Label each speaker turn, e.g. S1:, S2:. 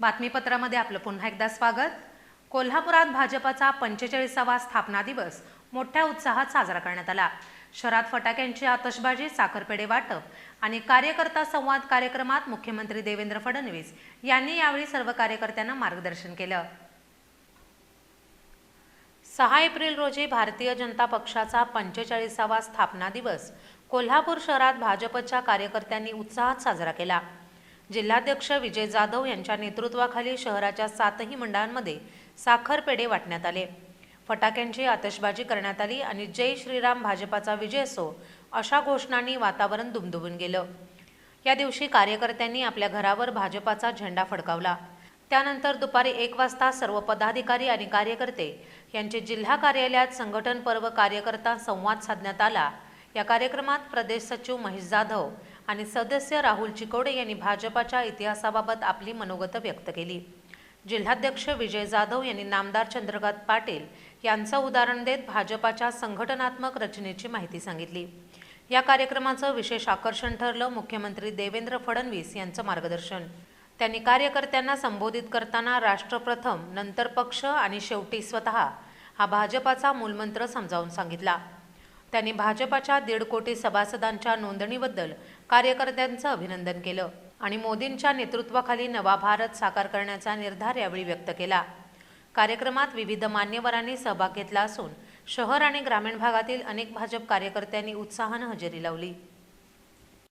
S1: बातमीपत्रामध्ये आपलं पुन्हा एकदा स्वागत. कोल्हापुरात भाजपाचा पंचेचाळीसावा स्थापना दिवस मोठ्या उत्साहात साजरा करण्यात आला. शहरात फटाक्यांची आतषबाजी साखरपेढे वाटप आणि कार्यकर्ता संवाद कार्यक्रमात मुख्यमंत्री देवेंद्र फडणवीस यांनी यावेळी सर्व कार्यकर्त्यांना मार्गदर्शन केलं. सहा एप्रिल रोजी भारतीय जनता पक्षाचा पंचेचाळीसावा स्थापना दिवस कोल्हापूर शहरात भाजपच्या कार्यकर्त्यांनी उत्साहात साजरा केला. जिल्हाध्यक्ष विजय जाधव यांच्या नेतृत्वाखाली शहराच्या सातही मंडळांमध्ये साखर पेढे वाटण्यात आले. फटाक्यांची आतषबाजी करण्यात आली आणि जय श्रीराम भाजपाचा विजय असो अशा घोषणांनी वातावरण दुमदुमून गेलं. या दिवशी कार्यकर्त्यांनी आपल्या घरावर भाजपाचा झेंडा फडकावला. त्यानंतर दुपारी एक वाजता सर्व पदाधिकारी आणि कार्यकर्ते यांचे जिल्हा कार्यालयात संघटन पर्व कार्यकर्ता संवाद साधण्यात आला. या कार्यक्रमात प्रदेश सचिव महेश जाधव आणि सदस्य राहुल चिकोडे यांनी भाजपाच्या इतिहासाबाबत आपली मनोगत व्यक्त केली. जिल्हाध्यक्ष विजय जाधव यांनी नामदार चंद्रकांत पाटील यांचं उदाहरण देत भाजपाच्या संघटनात्मक रचनेची माहिती सांगितली. या कार्यक्रमाचं विशेष आकर्षण ठरलं मुख्यमंत्री देवेंद्र फडणवीस यांचं मार्गदर्शन. त्यांनी कार्यकर्त्यांना संबोधित करताना राष्ट्रप्रथम नंतर पक्ष आणि शेवटी स्वतः हा भाजपाचा मूलमंत्र समजावून सांगितला. त्यांनी भाजपाच्या दीड कोटी सभासदांच्या नोंदणीबद्दल कार्यकर्त्यांचं अभिनंदन केलं आणि मोदींच्या नेतृत्वाखाली नवा भारत साकार करण्याचा निर्धार यावेळी व्यक्त केला. कार्यक्रमात विविध मान्यवरांनी सहभाग घेतला असून शहर आणि ग्रामीण भागातील अनेक भाजप कार्यकर्त्यांनी उत्साहानं हजेरी लावली.